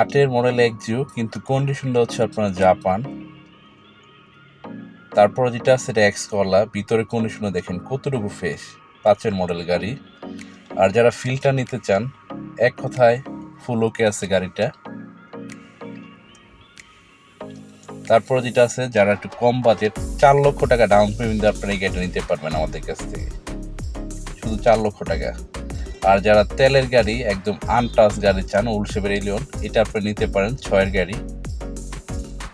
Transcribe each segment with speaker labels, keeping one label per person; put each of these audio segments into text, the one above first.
Speaker 1: আটের model Axio কিন্তু কন্ডিশনটা হচ্ছে আপনার জাপান। তারপরে যেটা আছে এটা এক্স কলা ভিতরে কন্ডিশনে দেখেন কতটুকু ফ্রেশ পাঁচের মডেল গাড়ি। আর যারা ফিল্টার নিতে চান, এক কথায় ফুল ওকে আছে গাড়িটা। তারপরে যেটা আছে, যারা একটু কম বাজেট চার লক্ষ টাকা ডাউন পেমেন্ট আপনারা এই গাড়িটা নিতে পারবেন আমাদের কাছ থেকে। শুধু চার লক্ষ টাকা। আর যারা তেলের গাড়ি, একদম আনটাচ গাড়ি চান উলসেবের এলিয়ন এটা আপনি নিতে পারেন ছয়ের গাড়ি।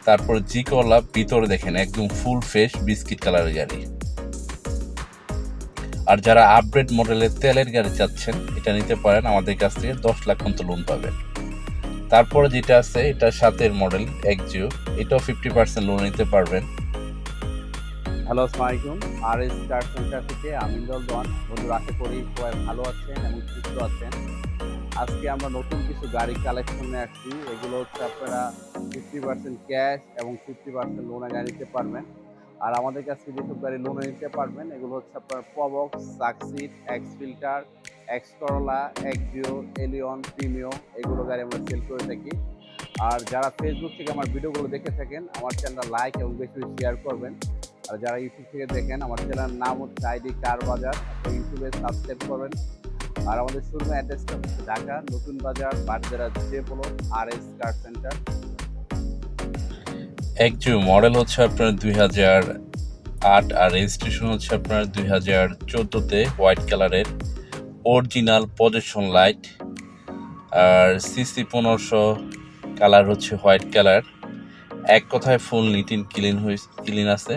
Speaker 1: তারপরে জি কলা ভিতরে দেখেন, একদম ফুল ফ্রেশ বিস্কিট কালারের গাড়ি। আর যারা আপগ্রেড মডেলের তেলের গাড়ি চাচ্ছেন, এটা নিতে পারেন, আমাদের কাছ থেকে দশ লাখ পর্যন্ত লোন পাবেন। তারপরে যেটা আছে, এটা সাতের মডেল এক্সিও এটাও ফিফটি পার্সেন্ট লোন নিতে পারবেন।
Speaker 2: হ্যালো, আসসালামু আলাইকুম। আর এস কার সেন্টার থেকে আমি দলদন বন্ধুরা, আশা করি সবাই ভালো আছেন এবং সুস্থ আছেন। আজকে আমরা নতুন কিছু গাড়ি কালেকশনে আসছি। এগুলো হচ্ছে আপনারা ফিফটি পার্সেন্ট ক্যাশ এবং ফিফটি পার্সেন্ট লোনে গাড়ি নিতে পারবেন। আর আমাদের কাছে যেসব গাড়ি লোনে নিতে পারবেন, এগুলো হচ্ছে আপনার Probox Succeed X Fielder X Corolla Axio Allion Premio এগুলো গাড়ি আমরা সেল করে থাকি। আর যারা ফেসবুক থেকে আমার ভিডিওগুলো দেখে থাকেন, আমার চ্যানেলটা লাইক এবং বেশি শেয়ার করবেন। আর যারা ইউটিউব থেকে দেখেন, আমার চ্যানেলের নাম হচ্ছে আইডি কার বাজার ইউটিউবে সাবস্ক্রাইব করবেন। আর আমাদের শোরুমের অ্যাড্রেসটা হচ্ছে ঢাকা, নতুন বাজার বাড্ডেরা যে বলো R S car centre
Speaker 1: Axio model হচ্ছে আপনার দুই হাজার আট আর রেজিস্ট্রেশন হচ্ছে আপনার দুই হাজার চোদ্দোতে হোয়াইট কালারের অরিজিনাল পজিশন লাইট আর সিসি পনেরোশো কালার হচ্ছে হোয়াইট কালার এক কথায় ফুল নিটিন ক্লিন হয়ে ক্লিন আছে।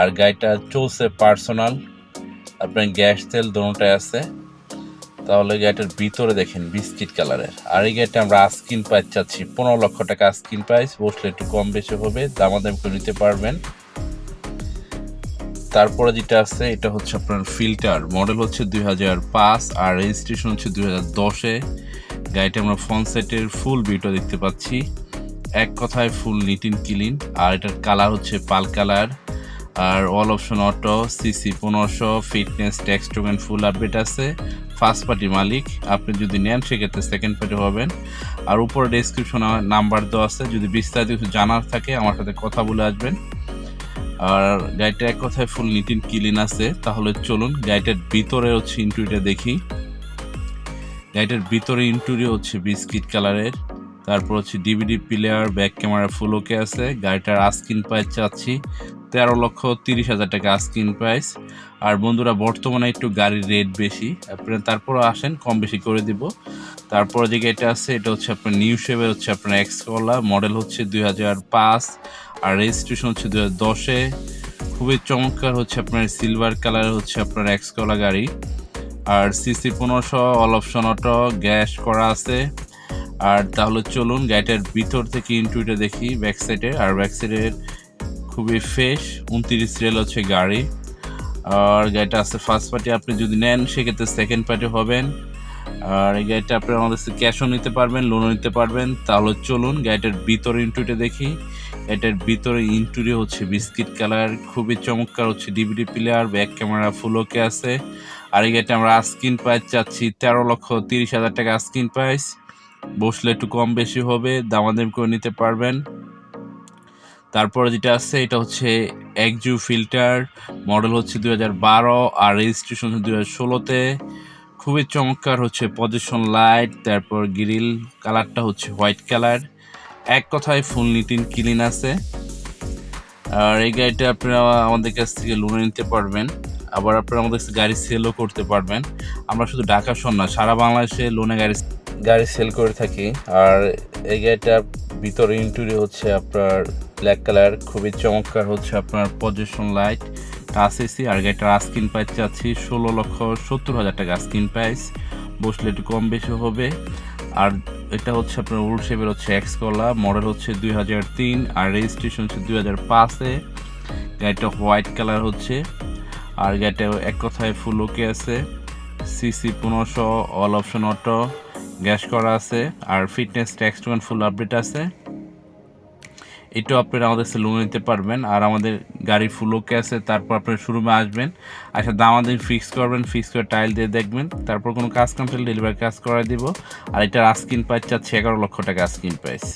Speaker 1: আর গাড়িটা চলছে পার্সোনাল। আপনার গ্যাস, তেল দোনোটাই আছে। তাহলে গাড়িটার ভিতরে দেখেন বিস্কিট কালারের। আর এই গাড়িটা আমরা আস্কিন প্রাইস চাচ্ছি, পনেরো লক্ষ টাকা আস্কিন প্রাইস বসলে একটু কম বেশি হবে, দামাদাম করে নিতে পারবেন। তারপরে যেটা আছে, এটা হচ্ছে আপনার ফিল্টার। মডেল হচ্ছে দুই হাজার পাঁচ আর রেজিস্ট্রেশন হচ্ছে দুই হাজার দশে। গাড়িটা আমরা ফোন সেটের ফুল ভিডিও দেখতে পাচ্ছি। এক কথায় ফুল নিটিন ক্লিন আর এটার কালার হচ্ছে পাল কালার। আর অল অপশন অটো সিসি পনেরোশো fitness tax token full update আছে। ফার্স্ট পার্টি মালিক, আপনি যদি নেন, সেক্ষেত্রে সেকেন্ড পার্টি হবেন। আর উপরে ডেসক্রিপশন নাম্বার দেওয়া আছে, যদি বিস্তারিত কিছু জানার থাকে, আমার সাথে কথা বলে আসবেন। আর গাড়িটা এক কথায় ফুল নিটিন ক্লিন আছে, তাহলে চলুন, গাড়িটার ভিতরে হচ্ছে ইন্টুরিটা দেখি। গাড়িটার ভিতরে ইন্টুরি হচ্ছে বিস্কিট কালারের তারপর হচ্ছে DVD player back camera full okay আছে। গাড়িটার আস্কিন প্রাইস চাচ্ছি তেরো লক্ষ তিরিশ হাজার টাকা আস্কিন প্রাইস আর বন্ধুরা, বর্তমানে একটু গাড়ির রেট বেশি। আপনারা তারপরে আসেন, কম বেশি করে দিব। তারপরে যে গাড়িটা আছে, এটা হচ্ছে আপনার নিউ শেপের হচ্ছে আপনার এক্স কলা মডেল হচ্ছে দুই হাজার পাঁচ। আর রেজিস্ট্রেশন হচ্ছে দু হাজার দশে। খুবই চমৎকার হচ্ছে আপনার সিলভার কালার হচ্ছে আপনার এক্স কলা গাড়ি। আর সিসি পনেরোশো অল অপশন অটো গ্যাস করা আছে। আর তাহলে চলুন গাড়িটার ভিতর থেকে ইন্টুইটা দেখি ব্যাক সাইডে আর ব্যাক সাইডের খুবই ফ্রেশ উনত্রিশ রেল হচ্ছে গাড়ি। আর গাড়িটা আছে ফার্স্ট পার্টি আপনি যদি নেন, সেক্ষেত্রে সেকেন্ড পার্টি হবেন। আর এই গাড়িটা আপনি আমাদের ক্যাশও নিতে পারবেন লোনও নিতে পারবেন। তাহলে চলুন গাড়িটার ভিতরে ইন্টুরিটা দেখি। এটার ভিতরে ইন্টুরি হচ্ছে বিস্কিট কালার খুবই চমৎকার হচ্ছে DVD player back camera full okay আছে। আর এই গাড়িটা আমরা আস্কিন প্রাইস চাচ্ছি তেরো লক্ষ তিরিশ হাজার টাকা আস্কিন প্রাইস বসলে একটু কম বেশি হবে, দামাদাম করে নিতে পারবেন। তারপরে যেটা আছে, এটা হচ্ছে একজু ফিল্টার, মডেল হচ্ছে দুই হাজার বারো আর রেজিস্ট্রেশন হচ্ছে দুই ষোলোতে। খুবই চমৎকার হচ্ছে পজিশন লাইট, তারপর গ্রিল, কালারটা হচ্ছে হোয়াইট কালার। এক কথায় ফুল নিটিন ক্লিন আছে। আর এই গাড়িটা আপনারা আমাদের কাছ থেকে লোনে নিতে পারবেন। আবার আপনারা আমাদের কাছে গাড়ি সেলও করতে পারবেন। আমরা শুধু ঢাকা শোন না, সারা বাংলাদেশে লোনে গাড়ি গাড়ি সেল করে থাকি। আর এই গাড়িটার ভিতরে ইন্টুরি হচ্ছে আপনার ব্ল্যাক কালার খুবই চমৎকার হচ্ছে আপনার পজিশন লাইট টাচ এসি আর গাড়িটার আস্কিন প্রাইস চাচ্ছি ষোলো লক্ষ সত্তর হাজার টাকা আস্কিন প্রাইস বসলে একটু কম বেশি হবে। আর এটা হচ্ছে আপনার উল শেপের হচ্ছে এক্স কলা মডেল হচ্ছে দুই হাজার তিন, আর রেজিস্ট্রেশন হচ্ছে দুই হাজার পাঁচে গাড়িটা হোয়াইট কালার হচ্ছে। আর গাড়িটা এক কথায় ফুল ওকে আছে। সিসি পনেরোশো অল অপশন অটো গ্যাস করা আছে, আর fitness tax one full update আছে। এটাও আপনারা আমাদের সেলুনে নিতে পারবেন, আর আমাদের গাড়ি ফুল ওকে আছে, তারপর আপনার শোরুমে আসবেন আচ্ছা দাম আমাদের ফিক্স করবেন ফিক্স করে টাইল দিয়ে দেখবেন, তারপর কোনো কাজ কাম ডেলিভারি কাজ করা দিব, আর এটার আস্কিন প্রাইস চাচ্ছে এগারো লক্ষ টাকা আস্কিন প্রাইস